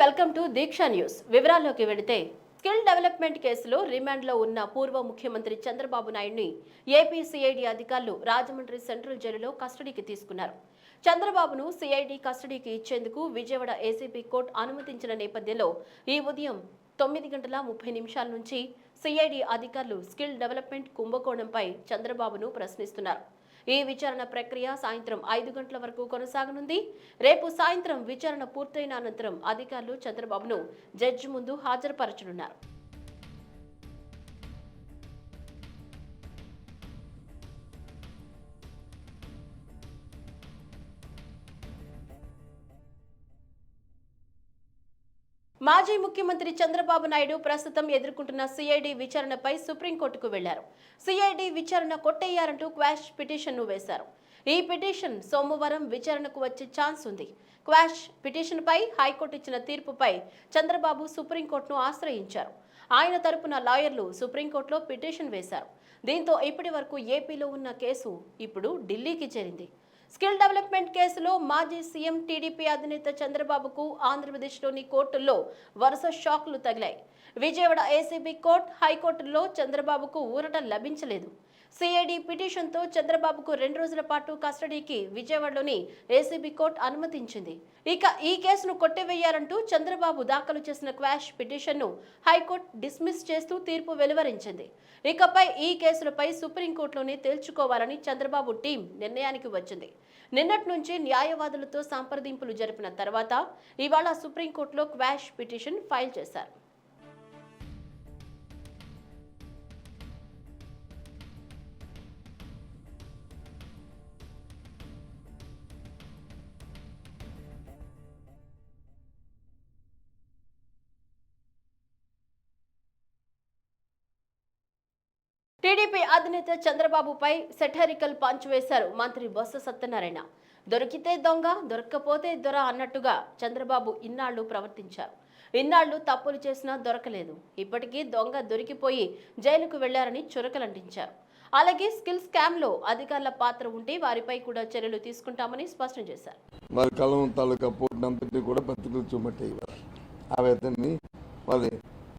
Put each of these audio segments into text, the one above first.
Welcome to Deeksha news. వివరాల్లోకి వెళితే skill development కేసులో రిమాండ్లో ఉన్న పూర్వ ముఖ్యమంత్రి చంద్రబాబు నాయుడిని ఏపీ సిఐడి అధికారులు రాజమండ్రి సెంట్రల్ జైలులో కస్టడీకి తీసుకున్నారు. చంద్రబాబును సిఐడి కస్టడీకి ఇచ్చేందుకు విజయవాడ ఏసీబీ కోర్టు అనుమతించిన నేపథ్యంలో ఈ ఉదయం తొమ్మిది గంటల ముప్పై నిమిషాల నుంచి సిఐడి అధికారులు స్కిల్ డెవలప్మెంట్ కుంభకోణంపై చంద్రబాబును ప్రశ్నిస్తున్నారు. ఈ విచారణ ప్రక్రియ సాయంత్రం ఐదు గంటల వరకు కొనసాగనుంది. రేపు సాయంత్రం విచారణ పూర్తయిన అనంతరం అధికారులు చంద్రబాబును జడ్జి ముందు హాజరుపరచనున్నారు. మాజీ ముఖ్యమంత్రి చంద్రబాబు నాయుడు ప్రస్తుతం ఎదుర్కొంటున్న సిఐడి విచారణపై సుప్రీంకోర్టుకు వెళ్ళారు. సిఐడి విచారణ కొట్టేయారంటూ క్వాష్ పిటిషన్ను వేశారు. ఈ పిటిషన్ సోమవారం విచారణకు వచ్చే ఛాన్స్ ఉంది. క్వాష్ పిటిషన్పై హైకోర్టు ఇచ్చిన తీర్పుపై చంద్రబాబు సుప్రీంకోర్టును ఆశ్రయించారు. ఆయన తరపున లాయర్లు సుప్రీంకోర్టులో పిటిషన్ వేశారు. దీంతో ఇప్పటి వరకు ఏపీలో ఉన్న కేసు ఇప్పుడు ఢిల్లీకి చేరింది. స్కిల్ డెవలప్మెంట్ కేసులో మాజీ సీఎం టీడీపీ అధినేత చంద్రబాబుకు ఆంధ్రప్రదేశ్లోని కోర్టుల్లో వరుస షాక్లు తగిలాయి. విజయవాడ ఏసీబీ కోర్టు హైకోర్టులో చంద్రబాబుకు ఊరట లభించలేదు. సిఐడి పిటిషన్తో చంద్రబాబుకు రెండు రోజుల పాటు కస్టడీకి విజయవాడలోని ఏసీబీ కోర్టు అనుమతించింది. ఇక ఈ కేసును కొట్టివేయాలంటూ చంద్రబాబు దాఖలు చేసిన క్వాష్ పిటిషన్ను హైకోర్టు డిస్మిస్ చేస్తూ తీర్పు వెలువరించింది. ఇకపై ఈ కేసులపై సుప్రీంకోర్టులోనే తేల్చుకోవాలని చంద్రబాబు టీం నిర్ణయానికి వచ్చింది. నిన్నటి నుంచి న్యాయవాదులతో సంప్రదింపులు జరిపిన తర్వాత ఇవాళ సుప్రీంకోర్టులో క్వాష్ పిటిషన్ ఫైల్ చేశారు. టీడీపీ చంద్రబాబుపై సెటరికల్ పంచ్ వేశారు మంత్రి బొత్స సత్యనారాయణ. దొరికితే దొంగ దొరక్కపోతే దొర అన్నట్టుగా చంద్రబాబు ఇన్నాళ్ళు ప్రవర్తించారు. ఇన్నాళ్ళు తప్పులు చేసినా దొరకలేదు. ఇప్పటికీ దొంగ దొరికిపోయి జైలుకు వెళ్ళారని చురకలంటించారు. అలాగే స్కిల్ స్కామ్లో అధికారుల పాత్ర ఉంటే వారిపై కూడా చర్యలు తీసుకుంటామని స్పష్టం చేశారు. మరి కలం తాలూకా పోటీనంతటినీ కూడా పత్రికలు చూపెట్టాయి ఆ వేతన్ని వాళ్ళ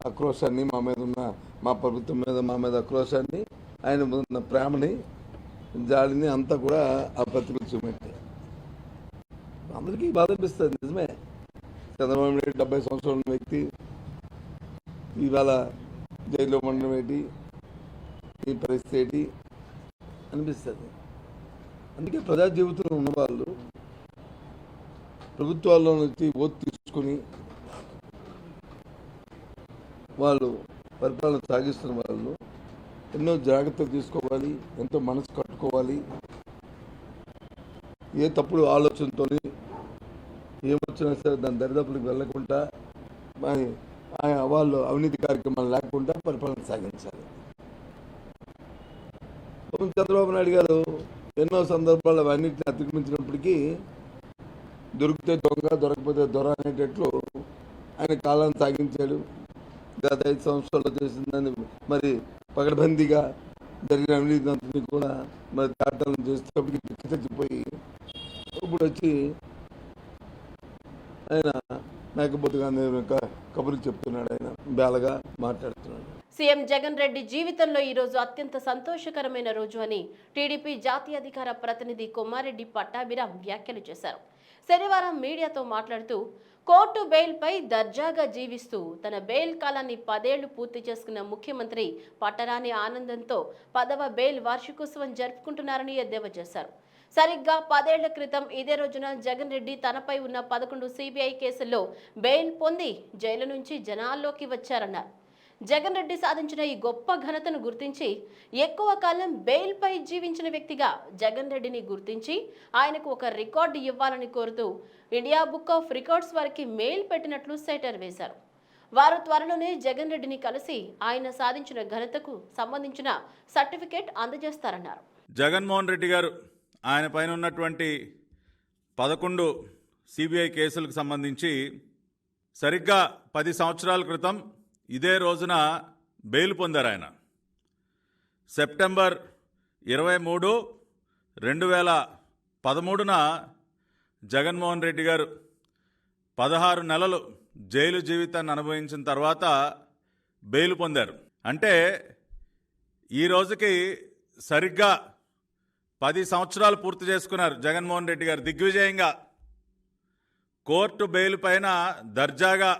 ఆక్రోశాన్ని మా మీద ఉన్న మా ప్రభుత్వం మీద మా మీద ఆక్రోశాన్ని ఆయన ఉన్న ప్రేమని జాడిని అంతా కూడా ఆ పత్రికలు చూపెట్టాయి అందరికీ బాధ అనిపిస్తుంది నిజమే. చంద్రబాబు నాయుడు డెబ్బై సంవత్సరాల ఉన్న వ్యక్తి ఇవాళ జైల్లో ఉండడం ఏంటి ఈ పరిస్థితి ఏంటి అనిపిస్తుంది. అందుకే ప్రజా జీవితంలో ఉన్నవాళ్ళు ప్రభుత్వాల్లో నుంచి ఓటు తీసుకుని వాళ్ళు పరిపాలన సాగిస్తున్న వాళ్ళు ఎన్నో జాగ్రత్తలు తీసుకోవాలి ఎంతో మనసు కట్టుకోవాలి. ఏ తప్పుడు ఆలోచనతో ఏమొచ్చినా సరే దాని దరిదాపులకు వెళ్ళకుండా మరి ఆయన వాళ్ళు అవినీతి కార్యక్రమాలు లేకుండా పరిపాలన సాగించాలి. చంద్రబాబు నాయుడు గారు ఎన్నో సందర్భాల్లో అవన్నింటిని అతిక్రమించినప్పటికీ దొరికితే దొంగ దొరకపోతే దొర అనేటట్లు ఆయన కాలాన్ని సాగించాడు. గత ఐదు సంవత్సరాలు చేసిందని మరి పగడబందీగా జరిగిన అవినీతిని కూడా మరి దాటాలను చేసేటప్పటికి చచ్చిపోయి ఇప్పుడు వచ్చి ఆయన మేకపోతుగా కబుర్లు చెప్తున్నాడు ఆయన బేలగా మాట్లాడుతున్నాడు. సీఎం జగన్ రెడ్డి జీవితంలో ఈ రోజు అత్యంత సంతోషకరమైన రోజు అని టీడీపీ జాతీయ అధికార ప్రతినిధి కొమ్మారెడ్డి పట్టాభిరామ్ వ్యాఖ్యలు చేశారు. శనివారం మీడియాతో మాట్లాడుతూ కోర్టు బెయిల్పై దర్జాగా జీవిస్తూ తన బెయిల్ కాలాన్ని పదేళ్ళు పూర్తి చేసుకున్న ముఖ్యమంత్రి పట్టరాని ఆనందంతో పదవ బెయిల్ వార్షికోత్సవం జరుపుకుంటున్నారని ఎద్దేవా చేశారు. సరిగ్గా పదేళ్ళ క్రితం ఇదే రోజున జగన్ రెడ్డి తనపై ఉన్న పదకొండు సిబిఐ కేసుల్లో బెయిల్ పొంది జైలు నుంచి జనాల్లోకి వచ్చారన్నారు. జగన్ రెడ్డి సాధించిన ఈ గొప్ప ఘనతను గుర్తించి ఎక్కువ కాలం బెయిల్పై జీవించిన వ్యక్తిగా జగన్ రెడ్డిని గుర్తించి ఆయనకు ఒక రికార్డు ఇవ్వాలని కోరుతూ ఇండియా బుక్ ఆఫ్ రికార్డ్స్ వారికి మెయిల్ పెట్టినట్లు సెటర్ వేశారు. వారు త్వరలోనే జగన్ రెడ్డిని కలిసి ఆయన సాధించిన ఘనతకు సంబంధించిన సర్టిఫికేట్ అందజేస్తారన్నారు. జగన్మోహన్ రెడ్డి గారు ఆయన పైన ఉన్నటువంటి పదకొండు సిబిఐ కేసులకు సంబంధించి సరిగ్గా పది సంవత్సరాల క్రితం ఇదే రోజున బెయిల్ పొందారు ఆయన. సెప్టెంబర్ ఇరవై మూడు రెండు వేల పదమూడున జగన్మోహన్ రెడ్డి గారు పదహారు నెలలు జైలు జీవితాన్ని అనుభవించిన తర్వాత బెయిల్ పొందారు. అంటే ఈ రోజుకి సరిగ్గా పది సంవత్సరాలు పూర్తి చేసుకున్నారు జగన్మోహన్ రెడ్డి గారు. దిగ్విజయంగా కోర్టు బెయిల్ పైన దర్జాగా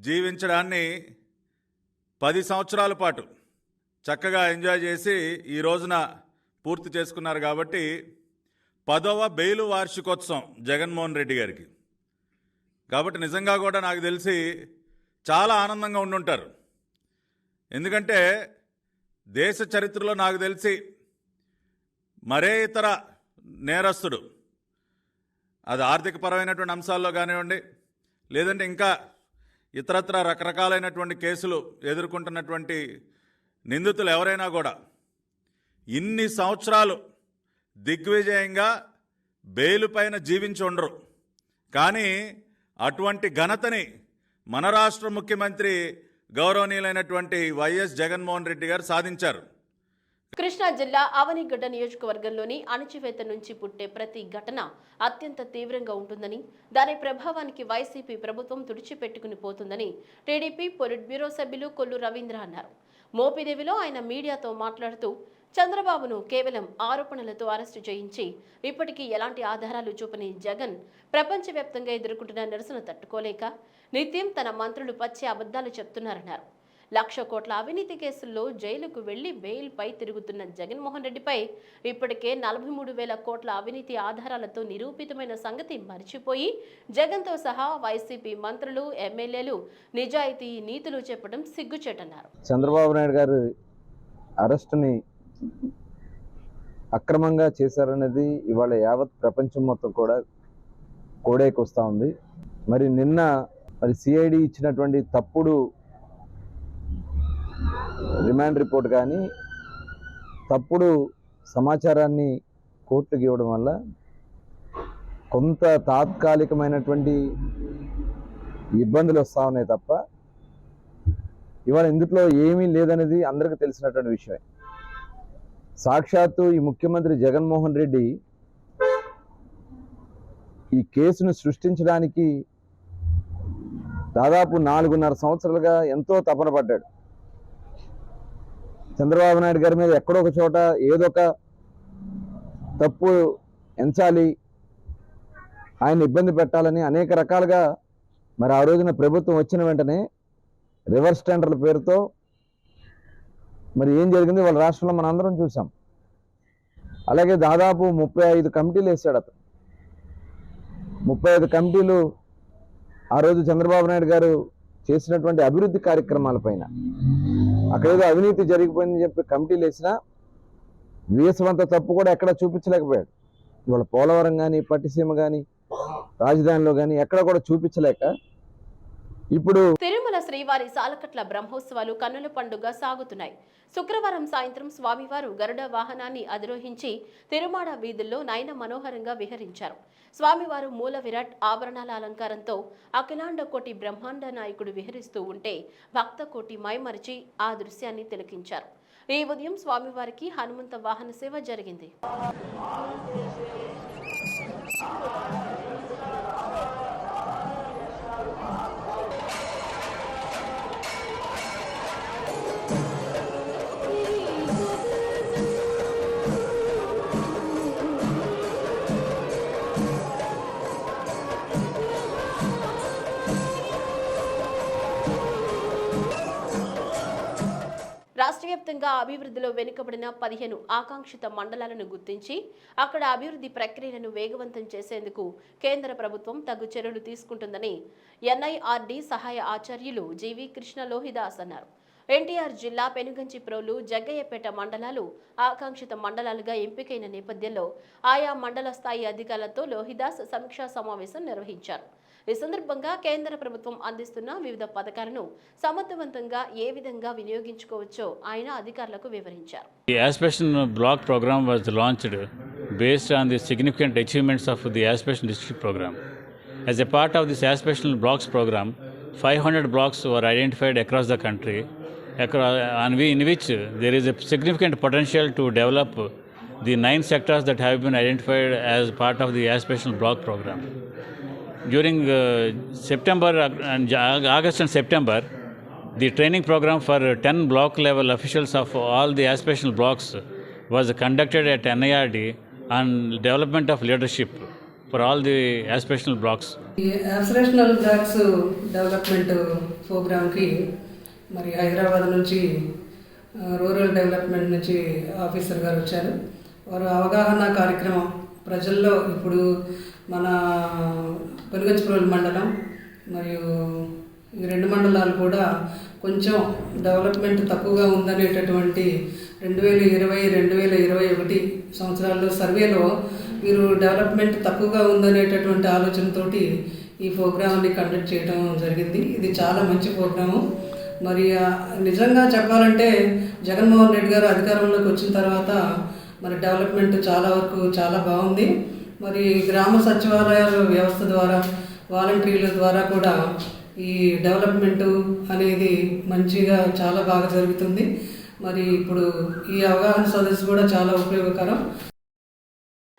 జీవించడాన్ని పది సంవత్సరాల పాటు చక్కగా ఎంజాయ్ చేసి ఈ రోజున పూర్తి చేసుకున్నారు కాబట్టి పదవ బెయిలు వార్షికోత్సవం జగన్మోహన్ రెడ్డి గారికి. కాబట్టి నిజంగా కూడా నాకు తెలిసి చాలా ఆనందంగా ఉండుంటారు. ఎందుకంటే దేశ చరిత్రలో నాకు తెలిసి మరే ఇతర నేరస్తుడు అది ఆర్థికపరమైనటువంటి అంశాల్లో కానివ్వండి లేదంటే ఇంకా ఇతరత్ర రకరకాలైనటువంటి కేసులు ఎదుర్కొంటున్నటువంటి నిందితులు ఎవరైనా కూడా ఇన్ని సంవత్సరాలు దిగ్విజయంగా బెయిలు పైన జీవించి ఉండరు. కానీ అటువంటి ఘనతని మన రాష్ట్ర ముఖ్యమంత్రి గౌరవనీయులైనటువంటి వైఎస్ జగన్మోహన్ రెడ్డి గారు సాధించారు. కృష్ణా జిల్లా అవనిగడ్డ నియోజకవర్గంలోని అణచివేత నుంచి పుట్టే ప్రతి ఘటన అత్యంత తీవ్రంగా ఉంటుందని దాని ప్రభావానికి వైసీపీ ప్రభుత్వం తుడిచిపెట్టుకుని పోతుందని టీడీపీ పొలిట్ బ్యూరో సభ్యులు కొల్లు రవీంద్ర అన్నారు. మోపిదేవిలో ఆయన మీడియాతో మాట్లాడుతూ చంద్రబాబును కేవలం ఆరోపణలతో అరెస్టు చేయించి ఇప్పటికీ ఎలాంటి ఆధారాలు చూపని జగన్ ప్రపంచవ్యాప్తంగా ఎదుర్కొంటున్న నిరసన తట్టుకోలేక నిత్యం తన మంత్రులు పచ్చి అబద్ధాలు చెప్తున్నారన్నారు. లక్ష కోట్ల అవినీతి కేసుల్లో జైలుకు వెళ్ళి బెయిల్పై తిరుగుతున్న జగన్మోహన్ రెడ్డిపై ఇప్పటికే నలభై మూడు వేల కోట్ల అవినీతి ఆధారాలతో నిరూపితమైన సంగతి మర్చిపోయి జగన్తో సహా వైసీపీ మంత్రులు ఎమ్మెల్యేలు నిజాయితీ నీతులు చెప్పడం సిగ్గుచేటన్నారు. చంద్రబాబు నాయుడు గారు అరెస్టుని అక్రమంగా చేశారనేది ఇవాళ యావత్ ప్రపంచం మొత్తం కూడా కోడేకొస్తా ఉంది. మరి నిన్న మరి సిఐడి ఇచ్చినటువంటి తప్పుడు రిమాండ్ రిపోర్ట్ కానీ తప్పుడు సమాచారాన్ని కోర్టుకి ఇవ్వడం వల్ల కొంత తాత్కాలికమైనటువంటి ఇబ్బందులు వస్తూ ఉన్నాయి తప్ప ఇవాళ ఇందులో ఏమీ లేదనేది అందరికీ తెలిసినటువంటి విషయమే. సాక్షాత్తు ఈ ముఖ్యమంత్రి జగన్మోహన్ రెడ్డి ఈ కేసును సృష్టించడానికి దాదాపు నాలుగున్నర సంవత్సరాలుగా ఎంతో తపన పడ్డాడు. చంద్రబాబు నాయుడు గారి మీద ఎక్కడో ఒక చోట ఏదో ఒక తప్పు ఎంచాలి ఆయన ఇబ్బంది పెట్టాలని అనేక రకాలుగా మరి ఆ రోజున ప్రభుత్వం వచ్చిన వెంటనే రివర్స్ టెండర్ల పేరుతో మరి ఏం జరిగింది వాళ్ళ రాష్ట్రంలో మనం అందరం చూసాం అలాగే దాదాపు ముప్పై ఐదు కమిటీలు వేసాడు అతను. ముప్పై ఐదు కమిటీలు ఆ రోజు చంద్రబాబు నాయుడు గారు చేసినటువంటి అభివృద్ధి కార్యక్రమాలపైన అక్కడేదో అవినీతి జరిగిపోయిందని చెప్పి కమిటీలు వేసినా వీసవంత తప్పు కూడా ఎక్కడ చూపించలేకపోయాడు. ఇవాళ పోలవరం కానీ పట్టిసీమ కానీ రాజధానిలో కానీ ఎక్కడ కూడా చూపించలేక ఇప్పుడు తిరుమల శ్రీవారి సాలకట్ల బ్రహ్మోత్సవాలు కన్నుల పండుగ సాగుతున్నాయి. శుక్రవారం సాయంత్రం స్వామివారు గరుడ వాహనాన్ని అధిరోహించి తిరుమాడ వీధుల్లో నయన మనోహరంగా విహరించారు. స్వామివారు మూల విరాట్ ఆభరణాల అలంకారంతో అఖిలాండ కోటి బ్రహ్మాండ నాయకుడు విహరిస్తూ ఉంటే భక్త కోటి మైమరిచి ఆ దృశ్యాన్ని తిలకించారు. ఈ ఉదయం స్వామివారికి హనుమంత వాహన సేవ జరిగింది. వ్యాప్తంగా అభివృద్ధిలో వెనుకబడిన పదిహేను ఆకాంక్షిత మండలాలను గుర్తించి అక్కడ అభివృద్ధి ప్రక్రియలను వేగవంతం చేసేందుకు కేంద్ర ప్రభుత్వం తగు చర్యలు తీసుకుంటుందని ఎన్ఐఆర్డి సహాయ ఆచార్యులు జీవి కృష్ణ లోహిదాస్ అన్నారు. ఎన్టీఆర్ జిల్లా పెనుగంచిప్రోలు జగ్గయ్యపేట మండలాలు ఆకాంక్షిత మండలాలుగా ఎంపికైన నేపథ్యంలో ఆయా మండల స్థాయి అధికారులతో లోహిదాస్ సమీక్షా సమావేశం నిర్వహించారు. ఈ సందర్భంగా కేంద్ర ప్రభుత్వం అందిస్తున్న వివిధ పథకాలను సమర్థవంతంగా ఏ విధంగా వినియోగించుకోవచ్చో ఆయన అధికారులకు వివరించారు the block programme was launched based on the significant achievements of the aspiration district programme as a part of this aspirational blocks programme five hundred blocks were identified across the country on we in which there is a significant potential to develop the nine sectors that have been identified as part of the aspirational block programme during uh, September uh, and August and September, the training program for uh, 10 block level officials of all the aspirational blocks was conducted at NIRD on development of leadership for all the aspirational blocks. ఈ aspirational blocks development ప్రోగ్రామ్కి మరి హైదరాబాద్ నుంచి rural development నుంచి officer గారు వచ్చారు వారు అవగాహన కార్యక్రమం ప్రజల్లో ఇప్పుడు మన పెనుగంచిప్రోలు మండలం మరియు ఈ రెండు మండలాలు కూడా కొంచెం డెవలప్మెంట్ తక్కువగా ఉందనేటటువంటి రెండు వేల ఇరవై రెండు వేల ఇరవై ఒకటి సంవత్సరాల్లో సర్వేలో మీరు డెవలప్మెంట్ తక్కువగా ఉందనేటటువంటి ఆలోచనతోటి ఈ ప్రోగ్రామ్ని కండక్ట్ చేయడం జరిగింది. ఇది చాలా మంచి ప్రోగ్రాము. మరి నిజంగా చెప్పాలంటే జగన్మోహన్ రెడ్డి గారు అధికారంలోకి వచ్చిన తర్వాత మరి డెవలప్మెంట్ చాలా వరకు చాలా బాగుంది. మరి గ్రామ సచివాలయాల వ్యవస్థ ద్వారా వాలంటీర్ల ద్వారా కూడా ఈ డెవలప్మెంట్ అనేది మంచిగా చాలా బాగా జరుగుతుంది. మరి ఇప్పుడు ఈ అవగాహన సదస్సు కూడా చాలా ఉపయోగకరం.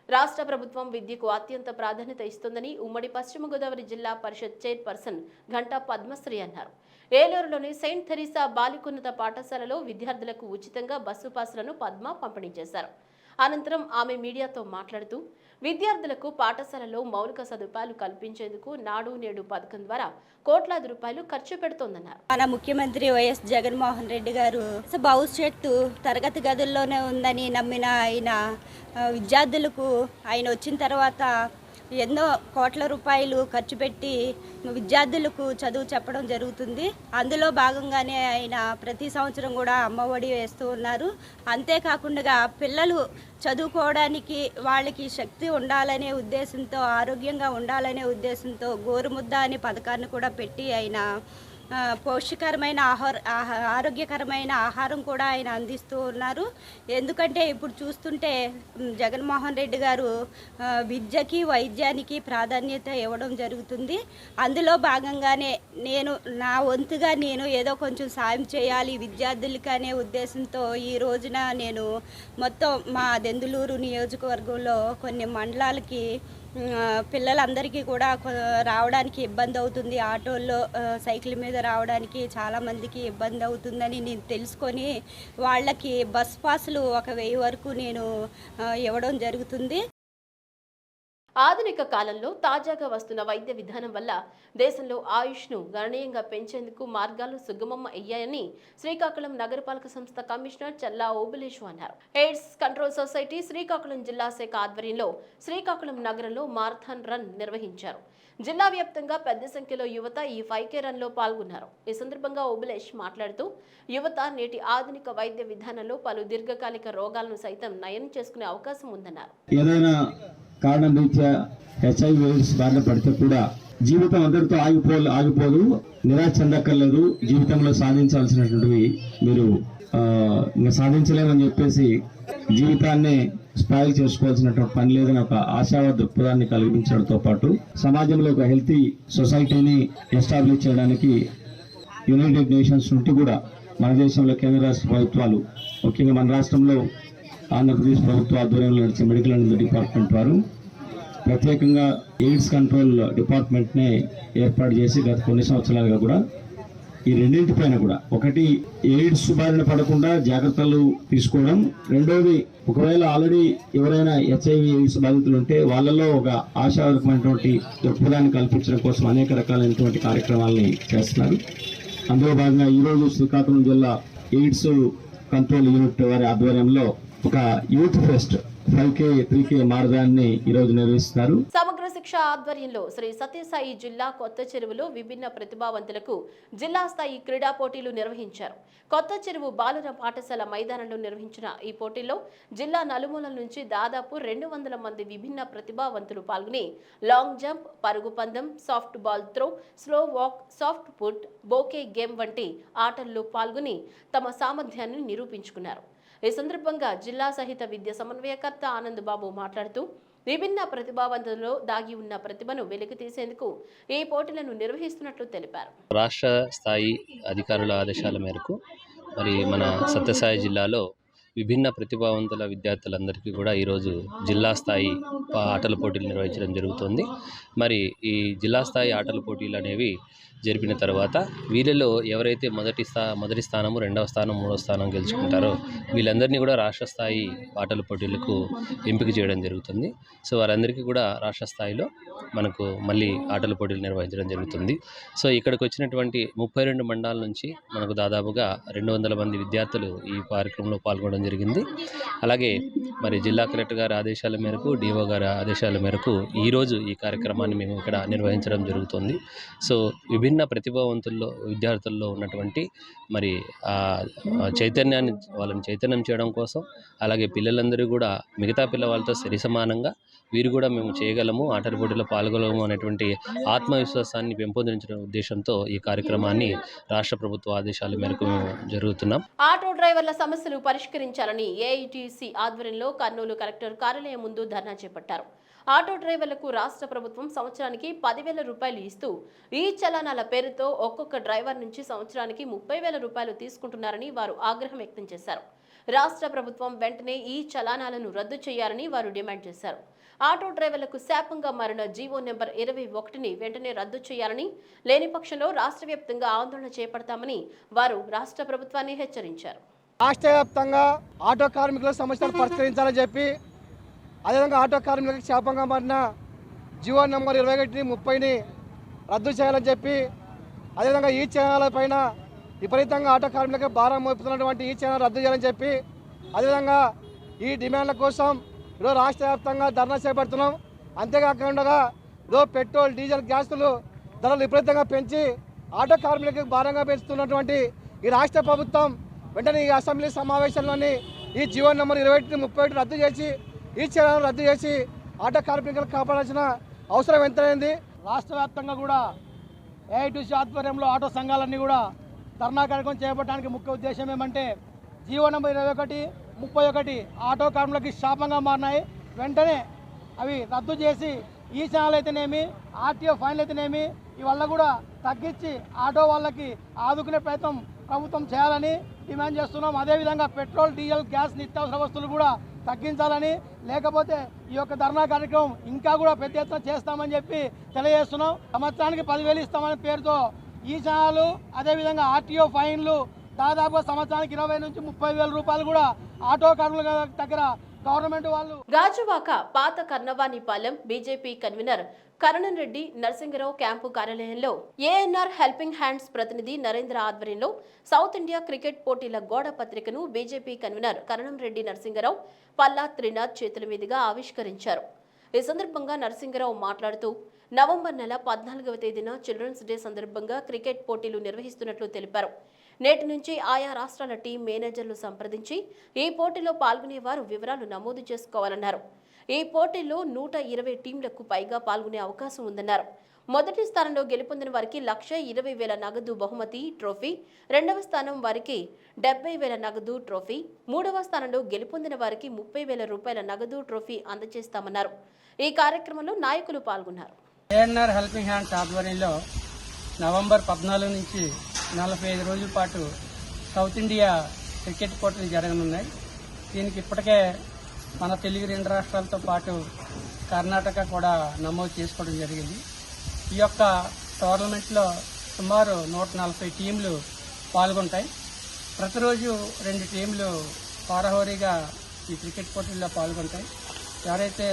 రాష్ట్ర ప్రభుత్వం విద్యకు అత్యంత ప్రాధాన్యత ఇస్తుందని ఉమ్మడి పశ్చిమ గోదావరి జిల్లా పరిషత్ చైర్పర్సన్ ఘంటా పద్మశ్రీ అన్నారు. ఏలూరులోని సెయింట్ థెరిసా బాలికోన్నత పాఠశాలలో విద్యార్థులకు ఉచితంగా బస్సు పాసులను పద్మ పంపిణీ చేశారు. అనంతరం ఆమె మీడియాతో మాట్లాడుతూ విద్యార్థులకు పాఠశాలలో మౌలిక సదుపాయాలు కల్పించేందుకు నాడు నేడు పథకం ద్వారా కోట్లాది రూపాయలు ఖర్చు పెడుతోందన్నారు. మన ముఖ్యమంత్రి వైఎస్ జగన్మోహన్ రెడ్డి గారు భవిష్యత్తు తరగతి గదుల్లోనే ఉందని నమ్మిన ఆయన విద్యార్థులకు ఆయన వచ్చిన తర్వాత ఎన్నో కోట్ల రూపాయలు ఖర్చు పెట్టి విద్యార్థులకు చదువు చెప్పడం జరుగుతుంది. అందులో భాగంగానే ఆయన ప్రతి సంవత్సరం కూడా అమ్మఒడి వేస్తూ ఉన్నారు. అంతేకాకుండా పిల్లలు చదువుకోవడానికి వాళ్ళకి శక్తి ఉండాలనే ఉద్దేశంతో ఆరోగ్యంగా ఉండాలనే ఉద్దేశంతో గోరుముద్ద అనే పథకాన్ని కూడా పెట్టి ఆయన పౌష్టికరమైన ఆహార ఆరోగ్యకరమైన ఆహారం కూడా ఆయన అందిస్తూ ఉన్నారు. ఎందుకంటే ఇప్పుడు చూస్తుంటే జగన్మోహన్ రెడ్డి గారు విద్యకి వైద్యానికి ప్రాధాన్యత ఇవ్వడం జరుగుతుంది. అందులో భాగంగానే నేను నా వంతుగా నేను ఏదో కొంచెం సాయం చేయాలి విద్యార్థులకి అనే ఉద్దేశంతో ఈ రోజున నేను మొత్తం మా దెందులూరు నియోజకవర్గంలో కొన్ని మండలాలకి పిల్లలందరికీ కూడా రావడానికి ఇబ్బంది అవుతుంది. ఆటోల్లో సైకిల్ మీద రావడానికి చాలామందికి ఇబ్బంది అవుతుందని నేను తెలుసుకొని వాళ్ళకి బస్ పాసులు ఒక వెయ్యి వరకు నేను ఇవ్వడం జరుగుతుంది. ఆధునిక కాలంలో తాజాగా వస్తున్న వైద్య విధానం వల్ల దేశంలో ఆయుష్ను గణనీయంగా పెంచేందుకు మార్గాలు సుగమం అయ్యాయని శ్రీకాకుళం నగరపాలక సంస్థ కమిషనర్ చల్లా ఓబులేషు అన్నారు. ఎయిడ్స్ కంట్రోల్ సొసైటీ శ్రీకాకుళం జిల్లా శాఖ ఆధ్వర్యంలో శ్రీకాకుళం నగరంలో మారథాన్ రన్ నిర్వహించారు. జిల్లా వ్యాప్తంగా పెద్ద సంఖ్యలో యువత ఈ ఫైవ్ రన్లో రన్లో పాల్గొన్నారు. ఈ సందర్భంగా ఓబులేష్ మాట్లాడుతూ యువత నేటి ఆధునిక వైద్య విధానంలో పలు దీర్ఘకాలిక రోగాలను సైతం నయం చేసుకునే అవకాశం ఉందన్నారు. కారణం రీత్యా హెచ్ఐవి ఎయిడ్స్ బారిన పడితే కూడా జీవితం అందరితో ఆగిపో ఆగిపోదు నిరాశ చెందక్కర్లేదు. జీవితంలో సాధించాల్సినటువంటివి మీరు ఇంకా సాధించలేమని చెప్పేసి జీవితాన్ని స్పాయిల్ చేసుకోవాల్సినటువంటి పని లేదని ఒక ఆశావాద దృక్పథాన్ని కలిగించడంతో పాటు సమాజంలో ఒక హెల్తీ సొసైటీని ఎస్టాబ్లిష్ చేయడానికి యునైటెడ్ నేషన్స్ నుండి కూడా మన దేశంలో కేంద్ర రాష్ట్ర ప్రభుత్వాలు ముఖ్యంగా మన రాష్ట్రంలో ఆంధ్రప్రదేశ్ ప్రభుత్వ ఆధ్వర్యంలో నడిచే మెడికల్ అండ్ డిపార్ట్మెంట్ వారు ప్రత్యేకంగా ఎయిడ్స్ కంట్రోల్ డిపార్ట్మెంట్నే ఏర్పాటు చేసి గత కొన్ని సంవత్సరాలుగా కూడా ఈ రెండింటిపైన కూడా. ఒకటి ఎయిడ్స్ బారిన పడకుండా జాగ్రత్తలు తీసుకోవడం. రెండవది ఒకవేళ ఆల్రెడీ ఎవరైనా హెచ్ఐవి ఎయిడ్స్ బాధితులు ఉంటే వాళ్ళలో ఒక ఆశావాదకమైనటువంటి దృక్పథాన్ని కల్పించడం కోసం అనేక రకాలైనటువంటి కార్యక్రమాలని చేస్తున్నారు. అందులో భాగంగా ఈరోజు శ్రీకాకుళం జిల్లా ఎయిడ్స్ కంట్రోల్ యూనిట్ వారి ఆధ్వర్యంలో ఒక youth fest five K three K ఈరోజు నిర్వహిస్తున్నారు. సమగ్ర శిక్ష ఆధ్వర్యంలో శ్రీ సత్యసాయి జిల్లా కొత్త చెరువులో విభిన్న ప్రతిభావంతులకు జిల్లా స్థాయి క్రీడా పోటీలు నిర్వహించారు. కొత్త చెరువు బాలుర పాఠశాల మైదానంలో నిర్వహించిన ఈ పోటీల్లో జిల్లా నలుమూలల నుంచి దాదాపు రెండు వందల మంది విభిన్న ప్రతిభావంతులు పాల్గొని లాంగ్ జంప్ పరుగు పందెం softball throw slow walk shot put bouquet game వంటి ఆటల్లో పాల్గొని తమ సామర్థ్యాన్ని నిరూపించుకున్నారు. ఈ సందర్భంగా జిల్లా సహిత విద్య సమన్వయకర్త ఆనంద్ బాబు మాట్లాడుతూ విభిన్న ప్రతిభావంతులలో దాగి ఉన్న ప్రతిభను వెలికి తీసేందుకు ఈ పోటీలను నిర్వహిస్తున్నట్లు తెలిపారు. రాష్ట్ర స్థాయి అధికారుల ఆదేశాల మేరకు మరి మన సత్యసాయి జిల్లాలో విభిన్న ప్రతిభావంతుల విద్యార్థులందరికీ కూడా ఈరోజు జిల్లా స్థాయి ఆటల పోటీలు నిర్వహించడం జరుగుతుంది. మరి ఈ జిల్లా స్థాయి ఆటల పోటీలు అనేవి జరిపిన తర్వాత వీళ్ళలో ఎవరైతే మొదటి స్థా మొదటి స్థానము రెండవ స్థానం మూడవ స్థానం గెలుచుకుంటారో వీళ్ళందరినీ కూడా రాష్ట్ర స్థాయి ఆటల పోటీలకు ఎంపిక చేయడం జరుగుతుంది. సో వారందరికీ కూడా రాష్ట్ర స్థాయిలో మనకు మళ్ళీ ఆటల పోటీలు నిర్వహించడం జరుగుతుంది. సో ఇక్కడికి వచ్చినటువంటి ముప్పై రెండు మండలాల నుంచి మనకు దాదాపుగా రెండు వందల మంది విద్యార్థులు ఈ కార్యక్రమంలో పాల్గొనడం జరిగింది. అలాగే మరి జిల్లా కలెక్టర్ గారి ఆదేశాల మేరకు డిఓ గారి ఆదేశాల మేరకు ఈరోజు ఈ కార్యక్రమాన్ని మేము ఇక్కడ నిర్వహించడం జరుగుతుంది. సో విభిన్న ప్రతిభావంతుల్లో విద్యార్థుల్లో ఉన్నటువంటి మరి ఆ చైతన్యాన్ని వాళ్ళని చైతన్యం చేయడం కోసం అలాగే పిల్లలందరూ కూడా మిగతా పిల్లవాళ్ళతో సరి సమానంగా వీరు కూడా మేము చేయగలము ఆటల పోటీలో పాల్గొనము అనేటువంటి ఆత్మవిశ్వాసాన్ని పెంపొందించడం ఉద్దేశంతో ఈ కార్యక్రమాన్ని రాష్ట్ర ప్రభుత్వ ఆదేశాల మేరకు మేము జరుగుతున్నాం. ఆటో డ్రైవర్ల సమస్యలు నిర్వహించాలని ఏఐటీసీ ఆధ్వర్యంలో కర్నూలు కలెక్టర్ కార్యాలయం ముందు ధర్నా చేపట్టారు. ఆటో డ్రైవర్లకు రాష్ట్ర ప్రభుత్వం సంవత్సరానికి పదివేల రూపాయలు ఇస్తూ ఈ చలానాల పేరుతో ఒక్కొక్క డ్రైవర్ నుంచి సంవత్సరానికి ముప్పై వేల రూపాయలు తీసుకుంటున్నారని వారు ఆగ్రహం వ్యక్తం చేశారు. రాష్ట్ర ప్రభుత్వం వెంటనే ఈ చలానాలను రద్దు చేయాలని వారు డిమాండ్ చేశారు. ఆటో డ్రైవర్లకు శాపంగా మారిన జీవో నెంబర్ ఇరవై ఒకటిని వెంటనే రద్దు చేయాలని లేని పక్షంలో రాష్ట్ర వ్యాప్తంగా ఆందోళన చేపడతామని వారు రాష్ట్ర ప్రభుత్వాన్ని హెచ్చరించారు. రాష్ట్ర వ్యాప్తంగా ఆటో కార్మికుల సమస్యలు పరిష్కరించాలని చెప్పి అదేవిధంగా ఆటో కార్మికులకు శాపంగా మారిన జీవో నెంబర్ ఇరవై ఒకటి ముప్పైని రద్దు చేయాలని చెప్పి అదేవిధంగా ఈ ఛానల్ పైన విపరీతంగా ఆటో కార్మికులకు భారం మోపుతున్నటువంటి ఈ ఛానల్ రద్దు చేయాలని చెప్పి అదేవిధంగా ఈ డిమాండ్ల కోసం ఈరోజు రాష్ట్ర వ్యాప్తంగా ధర్నా చేపడుతున్నాం. అంతేకాకుండా ఈరోజు పెట్రోల్ డీజిల్ గ్యాసులు ధరలు విపరీతంగా పెంచి ఆటో కార్మికులకు భారంగా పెంచుతున్నటువంటి ఈ రాష్ట్ర ప్రభుత్వం వెంటనే ఈ అసెంబ్లీ సమావేశంలోని ఈ జీవో నెంబర్ ఇరవై ఒకటి ముప్పై ఒకటి రద్దు చేసి ఈ చర్యలను రద్దు చేసి ఆటో కార్మికులకు కాపాడాల్సిన అవసరం ఎంతైంది? రాష్ట్ర వ్యాప్తంగా కూడా ఏఐటీసీ ఆధ్వర్యంలో ఆటో సంఘాలన్నీ కూడా ధర్నా కార్యక్రమం చేపట్టడానికి ముఖ్య ఉద్దేశం ఏమంటే జీవో నెంబర్ ఇరవై ఒకటి ముప్పై ఒకటి ఆటో కార్మికులకి శాపంగా మారినాయి. వెంటనే అవి రద్దు చేసి ఈ ఛానల్ అయితేనేమి ఆర్టీఓ ఫైన్లు అయితేనేమి ఇవల్ల కూడా తగ్గించి ఆటో వాళ్ళకి ఆదుకునే ప్రయత్నం ప్రభుత్వం చేయాలని డిమాండ్ చేస్తున్నాం. అదేవిధంగా పెట్రోల్ డీజిల్ గ్యాస్ నిత్యావసర వస్తువులు కూడా తగ్గించాలని లేకపోతే ఈ యొక్క ధర్నా కార్యక్రమం ఇంకా కూడా పెద్ద ఎత్తున చేస్తామని చెప్పి తెలియజేస్తున్నాం. సంవత్సరానికి పదివేలు ఇస్తామనే పేరుతో ఈ జనాలు అదేవిధంగా ఆర్టీఓ ఫైన్లు దాదాపుగా సంవత్సరానికి ఇరవై నుంచి ముప్పై వేల రూపాయలు కూడా ఆటో కార్మికుల దగ్గర గవర్నమెంట్ వాళ్ళు రాజువాక పాత Karnavanipalem BJP convener Karanam Reddy Narasingarao camp కార్యాలయంలో ఏఎన్ఆర్ హెల్పింగ్ హ్యాండ్స్ ప్రతినిధి నరేంద్ర ఆధ్వర్యంలో సౌత్ ఇండియా క్రికెట్ పోటీల గోడ పత్రికను బీజేపీ కన్వీనర్ కరణం రెడ్డి నరసింగరావు పల్లా త్రినాథ్ చేతుల మీదుగా ఆవిష్కరించారు. ఈ సందర్భంగా నరసింగరావు మాట్లాడుతూ నవంబర్ నెల పద్నాలుగవ తేదీన చిల్డ్రన్స్ డే సందర్భంగా క్రికెట్ పోటీలు నిర్వహిస్తున్నట్లు తెలిపారు. నేటి నుంచి ఆయా రాష్ట్రాల టీం మేనేజర్లు సంప్రదించి ఈ పోటీలో పాల్గొనేవారు వివరాలు నమోదు చేసుకోవాలన్నారు. ఈ పోటీల్లో నూట ఇరవై టీంలకు పైగా పాల్గొనే అవకాశం ఉందన్నారు. మొదటి స్థానంలో గెలుపొందిన వారికి లక్ష ఇరవై వేల నగదు బహుమతి ట్రోఫీ. రెండవ స్థానం వారికి డెబ్బై వేల నగదు ట్రోఫీ. మూడవ స్థానంలో గెలుపొందిన వారికి ముప్పై వేల రూపాయల నగదు ట్రోఫీ అందజేస్తామన్నారు. ఈ కార్యక్రమంలో నాయకులు పాల్గొన్నారు. ఏఎన్ఆర్ హెల్పింగ్ హ్యాండ్స్ ఆధ్వర్యంలో నవంబర్ పద్నాలుగు నుంచి నలభై ఐదు రోజుల పాటు సౌత్ ఇండియా క్రికెట్ పోటీలు జరగనున్నాయి. దీనికి ఇప్పటికే మన తెలుగు రెండు రాష్ట్రాలతో పాటు కర్ణాటక కూడా నమోదు చేసుకోవడం జరిగింది. ఈ యొక్క టోర్నమెంట్లో సుమారు నూట నలభై టీంలు పాల్గొంటాయి. ప్రతిరోజు రెండు టీంలు పారహోరీగా ఈ క్రికెట్ పోటీల్లో పాల్గొంటాయి. ఎవరైతే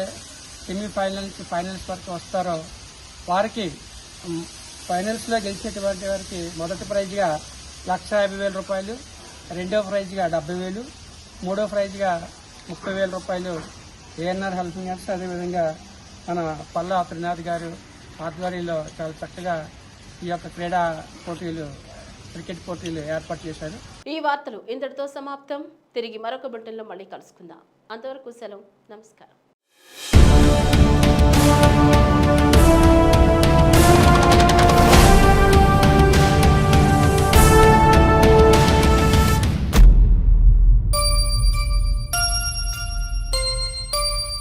సెమీఫైనల్ నుంచి ఫైనల్స్ వరకు వస్తారో వారికి ఫైనల్స్లో గెలిచేటువంటి వారికి మొదటి ప్రైజ్గా లక్ష యాభై వేల రూపాయలు రెండో ప్రైజ్గా డెబ్బై వేలు మూడో ప్రైజ్గా ముప్పై వేల రూపాయలు ఏఎన్ఆర్ హెల్పింగ్ హ్యాండ్స్ అదేవిధంగా మన పల్లా త్రినాథ్ గారు ఆధ్వర్యంలో చాలా చక్కగా ఈ యొక్క క్రీడా పోటీలు క్రికెట్ పోటీలు ఏర్పాటు చేశారు. ఈ వార్తలు ఇంతటితో సమాప్తం. తిరిగి మరొక బులెటిన్లో మళ్ళీ కలుసుకుందాం. అంతవరకు సెలవు. నమస్కారం.